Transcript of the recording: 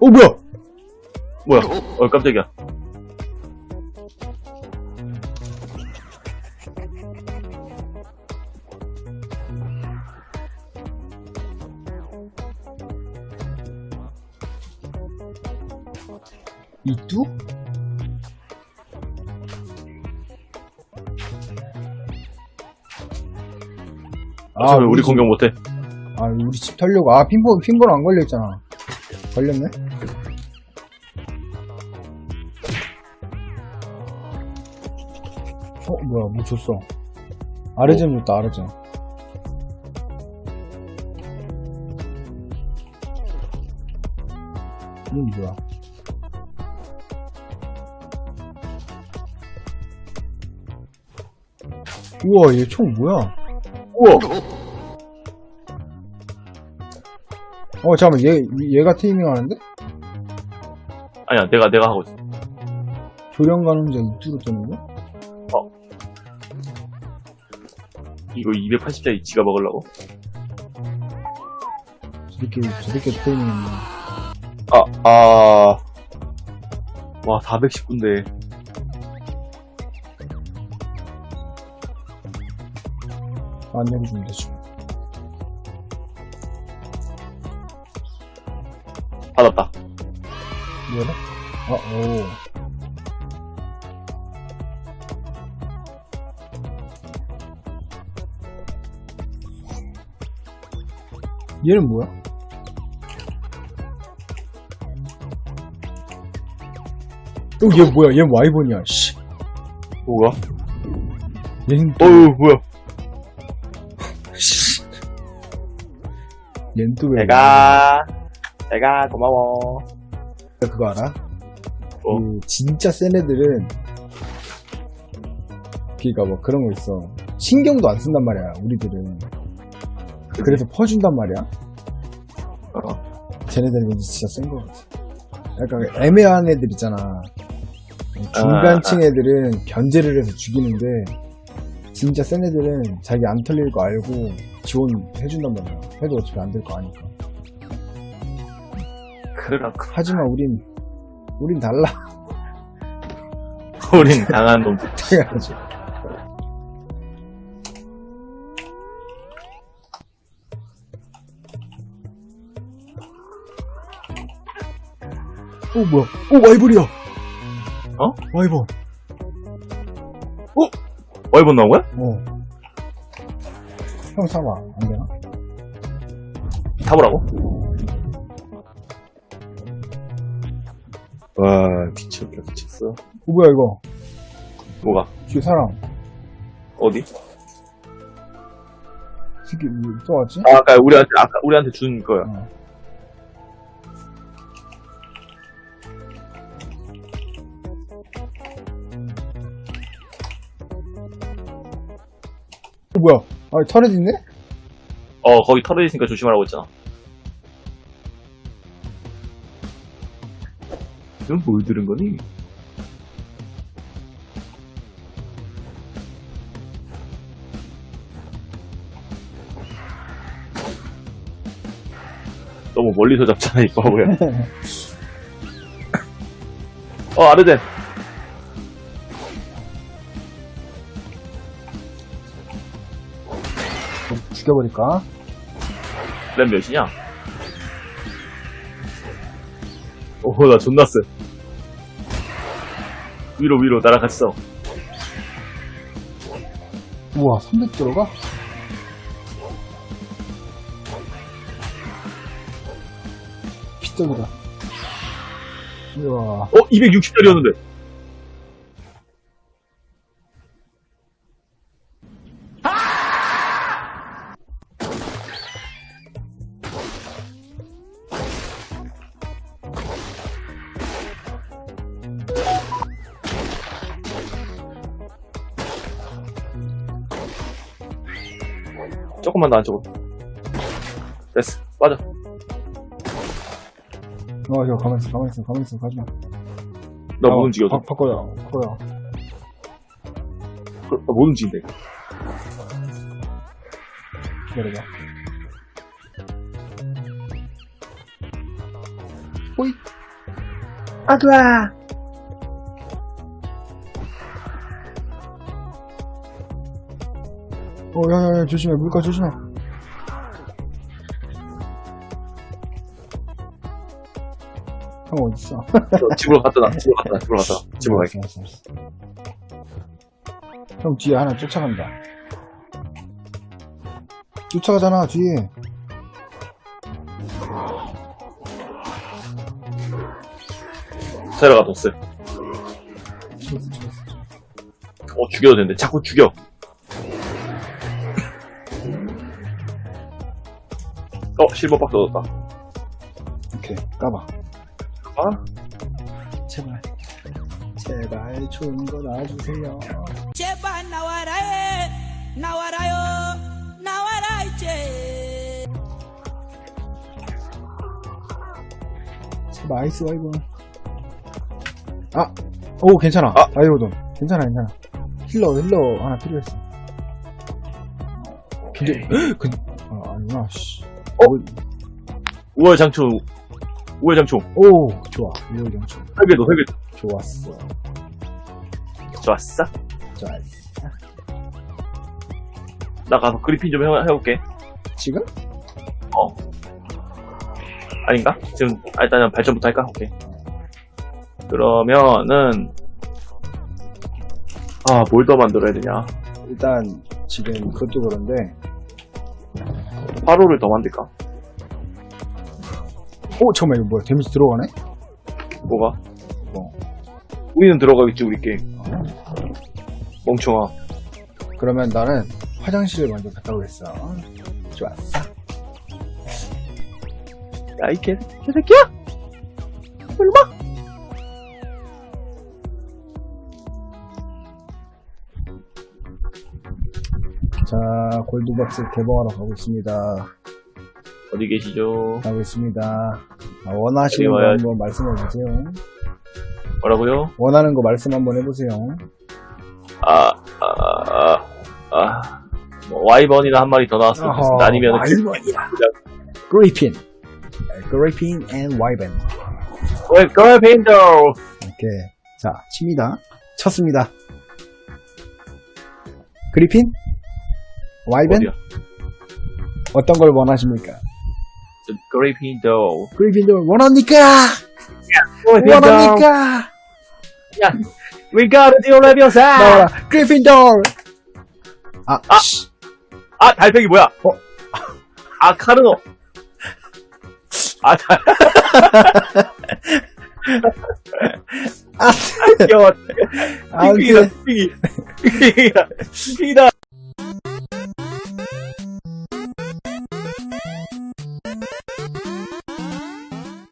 어, 뭐야? 뭐야? 어, 깜짝이야. 이뚜? 아, 왜 우리 집- 공격 못해? 아, 우리 집 털려고. 아, 핀볼, 핀볼 안 걸려있잖아. 걸렸네? 어, 뭐야, 뭐 줬어. 아르젠 줬다, 아르젠. 이건 뭐야? 우와, 얘 총 뭐야? 우와! 어, 잠깐만, 얘, 얘가 테이밍 하는데? 아니야, 내가, 내가 하고 있어. 조령 가늠자 이투로 뜨는 거? 이거 280짜리 지가 먹으려고? 저렇게, 저렇게 있네. 아, 아. 와, 419인데. 안 내려주면 되지. 받았다. 뭐래? 아, 오. 얘는 뭐야? 어, 얘 뭐야? 얘 와이번이야, 씨. 뭐가? 얘는 또, 어휴, 뭐야. 얘는 또 왜? 내가, 내가 고마워. 나 그거 알아? 뭐? 그 진짜 센 애들은 그니까 뭐 그런 거 있어 신경도 안 쓴단 말이야 우리들은 그래서 퍼준단 말이야 어. 쟤네들은 왠지 진짜 센 거 같아 약간 애매한 애들 있잖아 중간층 애들은 견제를 해서 죽이는데 진짜 센 애들은 자기 안 털릴 거 알고 지원해준단 말이야 해도 어차피 안 될 거 아니까 그래갖고. 하지만 우린 우린 달라 우린 강한 놈. 해야지. 어 뭐야? 어 와이번이야. 어? 와이번. 와이번 나온 거야? 어. 형 사봐. 안 되나? 타보라고? 와, 미쳤다, 미쳤어. 어 뭐야 이거? 뭐가? 뒤에 사람. 어디? 새끼 뭐, 또 왔지? 아, 아까 우리한테, 아까 우리한테 준 거야. 어. 어 뭐야? 아 터렛 있네? 어, 거기 털어 있으니까 조심하라고 했잖아. 넌뭘 들은 거니? 너무 멀리서 잡잖아, 이 바보야. 어, 아르덴. 죽여버릴까? 램 몇이냐? 오, 나 존나 쎄. 위로, 위로, 나랑 같이 싸워. 우와 300 들어가? 피떡이다 우와 어, 260짜리였는데. 조금만 더 안쪽으로. 됐어. 빠져. 어, 저 가만 있어, 가만 있어, 가만 있어, 가지 마. 나 어, 못 움직여도. 바, 바꿔요, 바꿔요. 그, 못 움직인대. 기다려봐. 호이. 아그아. 어, 야, 야, 야, 조심해. 물가 조심해. 형 어딨어? 집으로 갖다 놔. 집으로 갖다 놔. 집으로 갖다 놔. 집으로 갈게. 알았어, 알았어. 형 뒤에 하나 쫓아간다. 쫓아가잖아, 뒤에. 세라가 뒀어. 죽었어, 죽었어. 어, 죽여도 되는데. 자꾸 죽여. 어, 실버 박스 얻었다. 오케이, 까봐. 아? 제발. 제발 좋은 거 놔주세요. 제발 나와라 해 나와라요 나와라 이제 제발 아이스 와이번. 아! 오, 괜찮아. 아. 다이오돈. 괜찮아, 괜찮아. 힐러, 힐러 하나 필요했어. 근데, 그, 아, 아니구나, 씨. 어? 우월 장초, 우월 장초. 오, 좋아. 이거 영초. 설계도, 설계도. 좋았어. 좋았어. 좋았어. 나 가서 그리핀 좀 해, 해볼게. 지금? 아닌가? 지금, 아, 일단 발전부터 할까? 오케이. 그러면은, 아, 뭘 더 만들어야 되냐. 일단, 지금 그것도 그런데, 화로를 더 만들까? 오, 잠깐만, 이거 뭐야. 데미지 들어가네? 뭐가? 뭐. 우리는 들어가겠지, 우리 게임. 멍청아. 그러면 나는 화장실을 먼저 갔다 오겠어. 좋았어. 야, 이 개, 개새끼야! 얼마? 자, 골드박스 개봉하러 가고 있습니다. 어디 계시죠? 가고 있습니다. 아, 원하시는 거 와야- 한번 말씀해 주세요. 뭐라고요? 원하는 거 말씀 한번 해보세요. 아, 아, 아, 아. 뭐, 와이번이나 한 마리 더 나왔으면 좋겠습니다. 아니면, 와이번이라. 그리핀. 그리핀 앤 와이번. 왜, 걸 빈도! 오케이. 자, 칩니다. 쳤습니다. 그리핀? 와이번? 어디야? 어떤 걸 원하십니까? 그레이핀도. 그리핀도 원합니까? 원합니까? We got a deal, 레비오사! 나와라. 그리핀도! 아, 아! 씨. 아, 달팽이 뭐야? 어? 아, 카르노. 아, 달. 아, 귀여워. 아, 핑핑이다, 핑핑이. 핑핑이다. 핑핑이다.